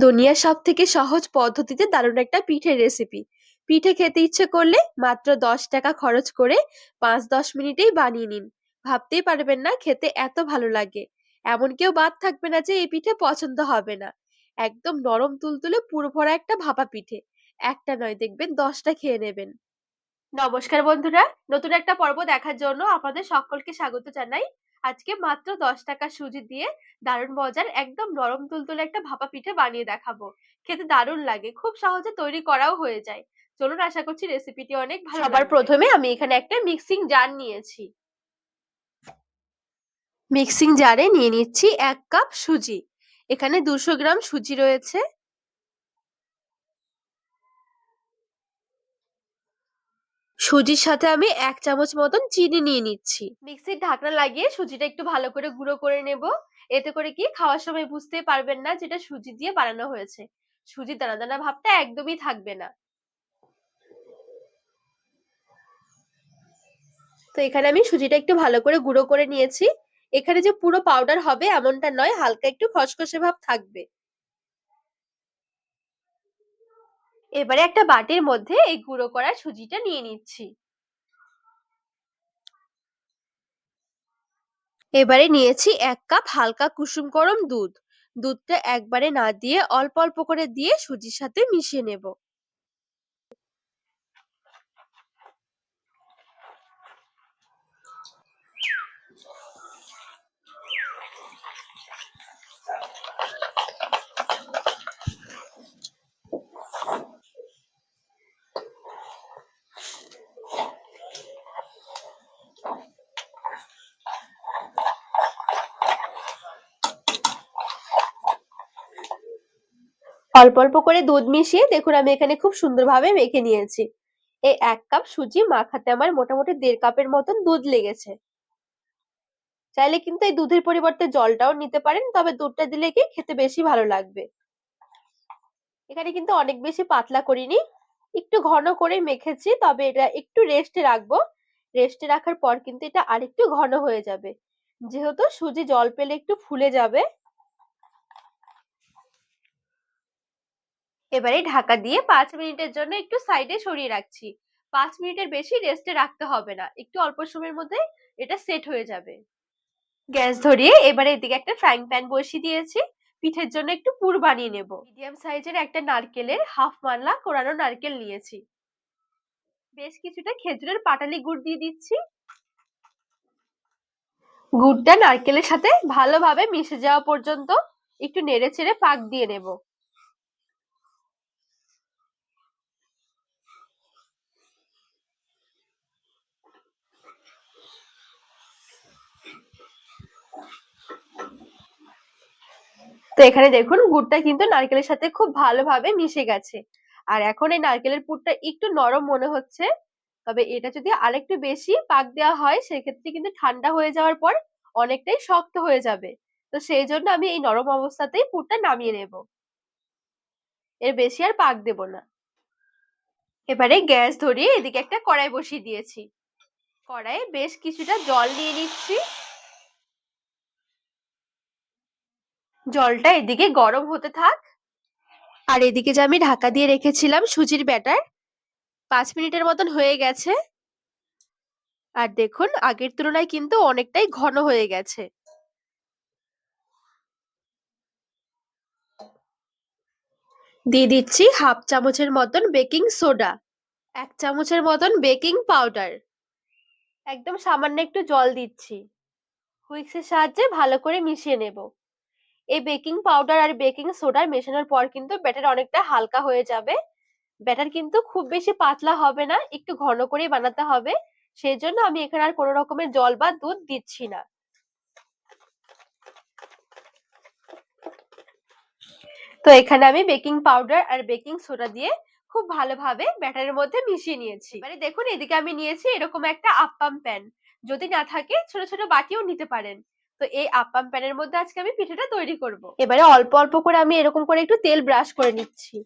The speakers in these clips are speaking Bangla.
দুনিয়ার সব থেকে সহজ পদ্ধতিতে দারুণ একটা পিঠের রেসিপি। পিঠে খেতে ইচ্ছে করলে মাত্র ৳১০ খরচ করে ৫-১০ মিনিটেই বানিয়ে নিন। ভাবতেই পারবেন না খেতে এত ভালো লাগে। এমন কেউ বাদ থাকবে না যে এই পিঠে পছন্দ হবে না। একদম নরম তুলতুলে পুর ভরা একটা ভাপা পিঠে। একটা নয় দেখবেন দশটা খেয়ে নেবেন। নমস্কার বন্ধুরা, নতুন একটা পর্ব দেখার জন্য আপনাদের সকলকে স্বাগত জানাই। আজকে মাত্র ৳১০ সুজি দিয়ে দারুণ মজার একদম নরম তুলতুলে একটা ভাপা পিঠে বানিয়ে দেখাবো। খেতে দারুণ লাগে, খুব সহজে তৈরি করাও হয়ে যায়। চলুন আশা করছি রেসিপিটি অনেক ভালো সবার প্রথমে আমি এখানে একটা মিক্সিং জার নিয়েছি। মিক্সিং জারে নিয়ে নিচ্ছি এক কাপ সুজি। এখানে দুশো গ্রাম সুজি রয়েছে। সুজির সাথে আমি এক চামচ মতন চিনি নিয়ে নিচ্ছি। মিক্সির ঢাকনা লাগিয়ে সুজিটা একটু ভালো করে গুঁড়ো করে নেব। এতে করে কি খাওয়ার সময় বুঝতেই পারবেন না যেটা সুজি দিয়ে বানানো হয়েছে। সুজির দানা দানা ভাবটা একদমই থাকবে না। তো এখানে আমি সুজিটা একটু ভালো করে গুঁড়ো করে নিয়েছি। এখানে যে পুরো পাউডার হবে এমনটা নয়, হালকা একটু খসখসে ভাব থাকবে। এবারে একটা বাটির মধ্যে এই গুঁড়ো করা সুজিটা নিয়ে নিচ্ছি। এবারে নিয়েছি এক কাপ হালকা কুসুম গরম দুধ। দুধটা একবারে না দিয়ে অল্প অল্প করে দিয়ে সুজির সাথে মিশিয়ে নেব। অল্প অল্প করে দুধ মিশিয়ে দেখুন আমি এখানে খুব সুন্দরভাবে মেখে নিয়েছি। এই এক কাপ সুজি মাখাতে আমার মোটামুটি দেড় কাপের মতন দুধ লেগেছে। চাইলে কিন্তু এই দুধের পরিবর্তে জলটাও নিতে পারেন তবে দুধটা দিলে কি খেতে বেশি ভালো লাগবে। এখানে কিন্তু অনেক বেশি পাতলা করিনি, একটু ঘন করে মেখেছি তবে এটা একটু রেস্টে রাখব। রেস্টে রাখার পর কিন্তু এটা আরেকটু ঘন হয়ে যাবে। যেহেতু সুজি জল পেলে একটু ফুলে যাবে। এবারে ঢাকা দিয়ে ৫ মিনিটের জন্য একটু সাইডে সরিয়ে রাখছি। ৫ মিনিটের বেশি রেস্টে রাখতে হবে না। একটু অল্প সময়ের মধ্যে এটা সেট হয়ে যাবে। গ্যাস ধরিয়ে এবারে এদিকে একটা ফ্রাইং প্যান বসিয়ে দিয়েছি। পিঠের জন্য একটু পুর বানিয়ে নেব। মিডিয়াম সাইজের একটা নারকেলের হাফ মানলা কোরানো নারকেল নিয়েছি। বেশ কিছুটা খেজুরের পাটালি গুড় দিয়ে দিচ্ছি। গুড়টা নারকেলের সাথে ভালোভাবে মিশে যাওয়া পর্যন্ত একটু নেড়ে চেড়ে পাক দিয়ে নেব। তো এখানে দেখুন, গুড়টা কিন্তু নারকেলের সাথে খুব ভালোভাবে মিশে গেছে। আর এখন এই নারকেলের পুরটা একটু নরম মনে হচ্ছে। তবে এটা যদি আরেকটু বেশি পাক দেওয়া হয়, সেক্ষেত্রে কিন্তু ঠান্ডা হয়ে যাওয়ার পর অনেকটাই শক্ত হয়ে যাবে। তো সেই জন্য আমি এই নরম অবস্থাতেই পুরটা নামিয়ে নেব। এর বেশি আর পাক দেব না। এবারে গ্যাস ধরিয়ে এদিকে একটা কড়াই বসিয়ে দিয়েছি। কড়াইয়ে বেশ কিছুটা জল নিয়ে নিচ্ছি। জলটা এদিকে গরম হতে থাক। আর এদিকে যে আমি ঢাকা দিয়ে রেখেছিলাম সুজির ব্যাটার, পাঁচ মিনিটের মতন হয়ে গেছে। আর দেখুন, আগের তুলনায় কিন্তু অনেকটাই ঘন হয়ে গেছে। দিয়ে দিচ্ছি হাফ চামচের মতন বেকিং সোডা, এক চামচের মতন বেকিং পাউডার। একদম সামান্য একটু জল দিচ্ছি। হুইক্সের সাহায্যে ভালো করে মিশিয়ে নেব। এই বেকিং পাউডার আর বেকিং সোডার মেশানোর পর কিন্তু ব্যাটার অনেকটা হালকা হয়ে যাবে। ব্যাটার কিন্তু খুব বেশি পাতলা হবে না, একটু ঘন করেই বানাতে হবে। সেই জন্য আমি এখানে আর কোনো রকমের জল বা দুধ দিচ্ছি না। তো এখানে আমি বেকিং পাউডার আর বেকিং সোডা দিয়ে খুব ভালোভাবে ব্যাটারের মধ্যে মিশিয়ে নিয়েছি। মানে দেখুন, এদিকে আমি নিয়েছি এরকম একটা আপ্পাম প্যান যদি না থাকে ছোট ছোট বাটিও নিতে পারেন। তো এই আপাম প্যানের মধ্যে আজকে আমি পিঠেটা তৈরি করব। এবারে অল্প অল্প করে আমি এরকম করে একটু তেল ব্রাশ করে নিচ্ছি।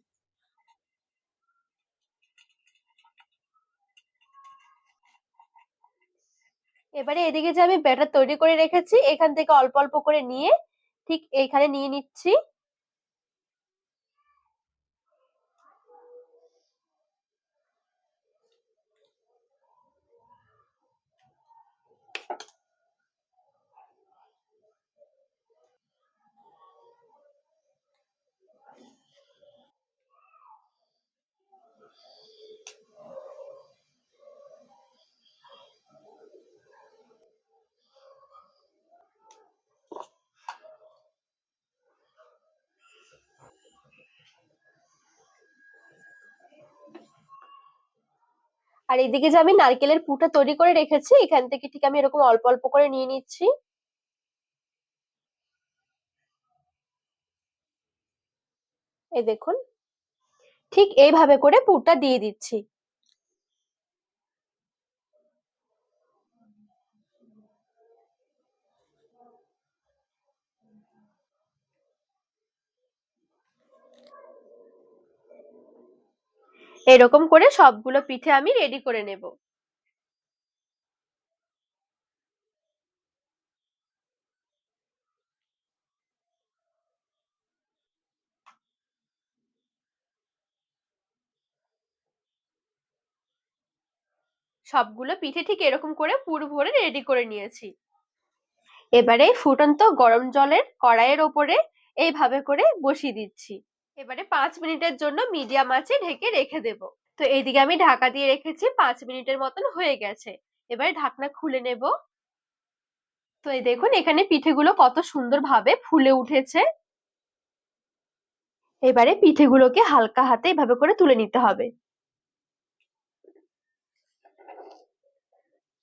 এবারে এদিকে যে আমি ব্যাটার তৈরি করে রেখেছি, এখান থেকে অল্প অল্প করে নিয়ে ঠিক এইখানে নিয়ে নিচ্ছি। আর এদিকে যে আমি নারকেলের পুটা তৈরি করে রেখেছি, এখান থেকে ঠিক আমি এরকম অল্প অল্প করে নিয়ে নিচ্ছি। এই দেখুন, ঠিক এইভাবে করে পুরটা দিয়ে দিচ্ছি। এরকম করে সবগুলো পিঠে আমি রেডি করে নেব। সবগুলো পিঠে ঠিক এরকম করে পুর ভরে রেডি করে নিয়েছি। এবারে ফুটন্ত গরম জলের কড়াইয়ের ওপরে এইভাবে করে বসিয়ে দিচ্ছি। এবারে পাঁচ মিনিটের জন্য মিডিয়াম আঁচে ঢেকে রেখে দেব। তো এইদিকে আমি ঢাকা দিয়ে রেখেছি, পাঁচ মিনিটের মতন হয়ে গেছে। এবারে ঢাকনা খুলে নেব। তো এই দেখুন, এখানে পিঠেগুলো কত সুন্দর ভাবে ফুলে উঠেছে। এবারে পিঠেগুলোকে হালকা হাতে এভাবে করে তুলে নিতে হবে।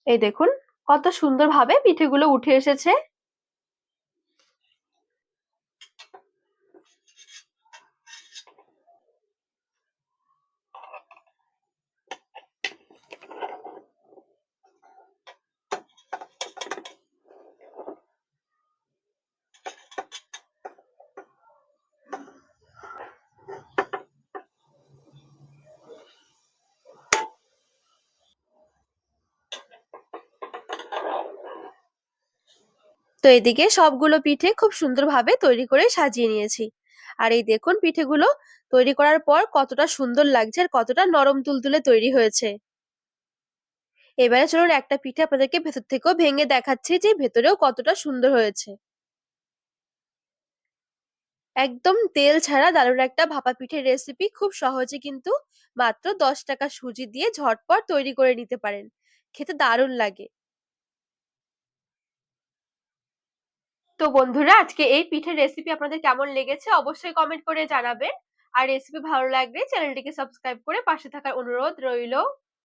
এই দেখুন, কত সুন্দর ভাবে পিঠেগুলো উঠে এসেছে। তো এদিকে সবগুলো পিঠে খুব সুন্দরভাবে তৈরি করে সাজিয়ে নিয়েছি। আর এই দেখুন পিঠেগুলো তৈরি করার পর কতটা সুন্দর লাগছে আর কতটা নরম তুলতুলে তৈরি হয়েছে। এবারে চলুন একটা পিঠে আপনাদেরকে ভেতর থেকেও ভেঙে দেখাচ্ছি যে ভেতরেও কতটা সুন্দর হয়েছে। একদম তেল ছাড়া দারুণ একটা ভাপা পিঠের রেসিপি খুব সহজে কিন্তু মাত্র দশ টাকা সুজি দিয়ে ঝটপট তৈরি করে নিতে পারেন। খেতে দারুণ লাগে। তো বন্ধুরা, আজকে এই পিঠের রেসিপি আপনাদের কেমন লেগেছে অবশ্যই কমেন্ট করে জানাবেন। আর রেসিপি ভালো লাগলে চ্যানেলটিকে সাবস্ক্রাইব করে পাশে থাকার অনুরোধ রইল।